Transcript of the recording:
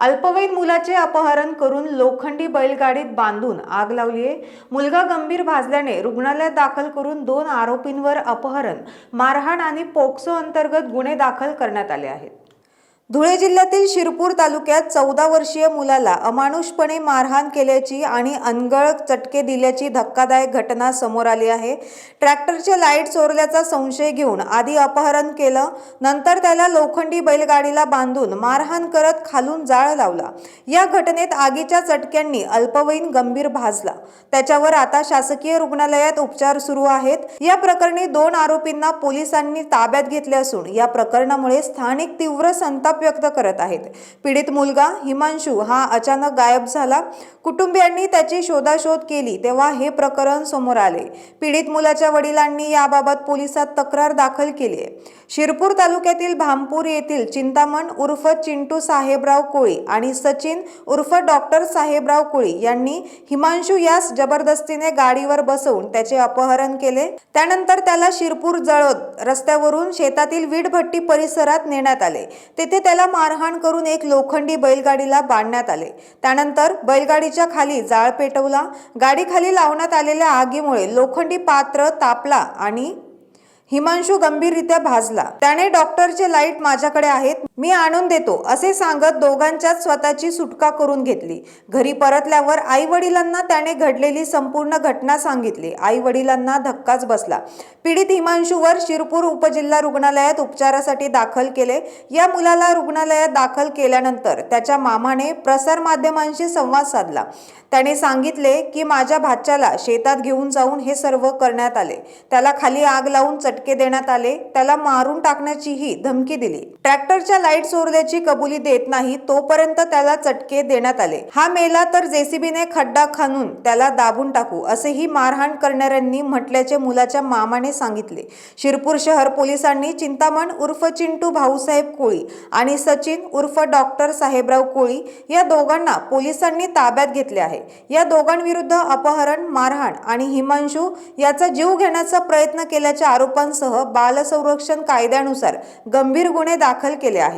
अल्पवयीन मुलाचे अपहरण करून लोखंडी बैलगाडीत बांधून आग लावलीये मुलगा गंभीर भाजल्याने रुग्णालयात दाखल करून दोन आरोपींवर अपहरण. मारहाण आणि पोक्सो अंतर्गत गुन्हे दाखल करण्यात आले आहेत. धुळे जिल्ह्यातील शिरपूर तालुक्यात चौदा वर्षीय मुलाला अमानुषपणे मारहाण केल्याची आणि अनगळ चटके दिल्याची धक्कादायक घटना समोर आली आहे. ट्रॅक्टरचे लाइट चोरल्याचा संशय घेऊन आधी अपहरण केलं नंतर त्याला लोखंडी बैलगाडीला बांधून मारहाण करत खालून जाळ लावला. या घटनेत आगीच्या चटक्यांनी अल्पवयीन गंभीर भाजला. त्याच्यावर आता शासकीय रुग्णालयात उपचार सुरू आहेत. या प्रकरणी दोन आरोपींना पोलिसांनी ताब्यात घेतले असून या प्रकरणामुळे स्थानिक तीव्र संताप संताप व्यक्त करत आहेत. पीडित मुलगा हिमांशू हा अचानक गायब झाला. कुटुंबियांनी त्याची शोधाशोध केली तेव्हा हे प्रकरण समोर आले. पीडित मुलाच्या वडिलांनी याबाबत पोलिसात तक्रार दाखल केली आहे. शिरपूर तालुक्यातील भामपूर येथील चिंतामण उर्फ चिंटू साहेबराव कोळी आणि सचिन उर्फ डॉक्टर साहेबराव कोळी यांनी हिमांशू यास जबरदस्तीने गाडीवर बसवून त्याचे अपहरण केले. त्यानंतर त्याला शिरपूर जळोद रस्त्यावरून शेतातील वीटभट्टी परिसरात नेण्यात आले. तेथे त्याला मारहाण करून एक लोखंडी बैलगाडीला बांधण्यात आले. त्यानंतर बैलगाडीच्या खाली जाळ पेटवला. गाडीखाली लावण्यात आलेल्या आगीमुळे लोखंडी पात्र तापला आणि हिमांशू गंभीररित्या भाजला. त्याने डॉक्टरचे लाइट माझ्याकडे आहेत. मी आणून देतो असे सांगत दोघांच्याच स्वतःची सुटका करून घेतली. घरी परतल्यावर आई वडिलांना त्याने घडलेली संपूर्ण घटना सांगितली. आई वडिलांना धक्काच बसला. पीडित हिमांशूवर शिरपूर उपजिल्हा रुग्णालयात उपचारासाठी दाखल केले. या मुलाला रुग्णालयात दाखल केल्यानंतर त्याच्या मामाने प्रसार माध्यमांशी संवाद साधला. त्याने सांगितले की माझ्या भाच्याला शेतात घेऊन जाऊन हे सर्व करण्यात आले. त्याला खाली आग लावून चटके देण्यात आले. त्याला मारून टाकण्याचीही धमकी दिली. ट्रॅक्टरच्या लाइट चोरल्याची कबुली देत नाही तोपर्यंत त्याला चटके देण्यात आले. हा मेला तर जेसीबीने खड्डा खणून त्याला दाबून टाकू असेही मारहाण करणाऱ्यांनी म्हटल्याचे मुलाच्या मामाने सांगितले. शिरपूर शहर पोलिसांनी चिंतामण उर्फ चिंटू भाऊसाहेब कोळी आणि सचिन उर्फ डॉक्टर साहेबराव कोळी या दोघांना पोलिसांनी ताब्यात घेतले आहे. या दोघांविरुद्ध अपहरण मारहाण आणि हिमांशू याचा जीव घेण्याचा प्रयत्न केल्याच्या आरोपांसह बालसंरक्षण कायद्यानुसार गंभीर गुन्हे दाखल केले आहेत.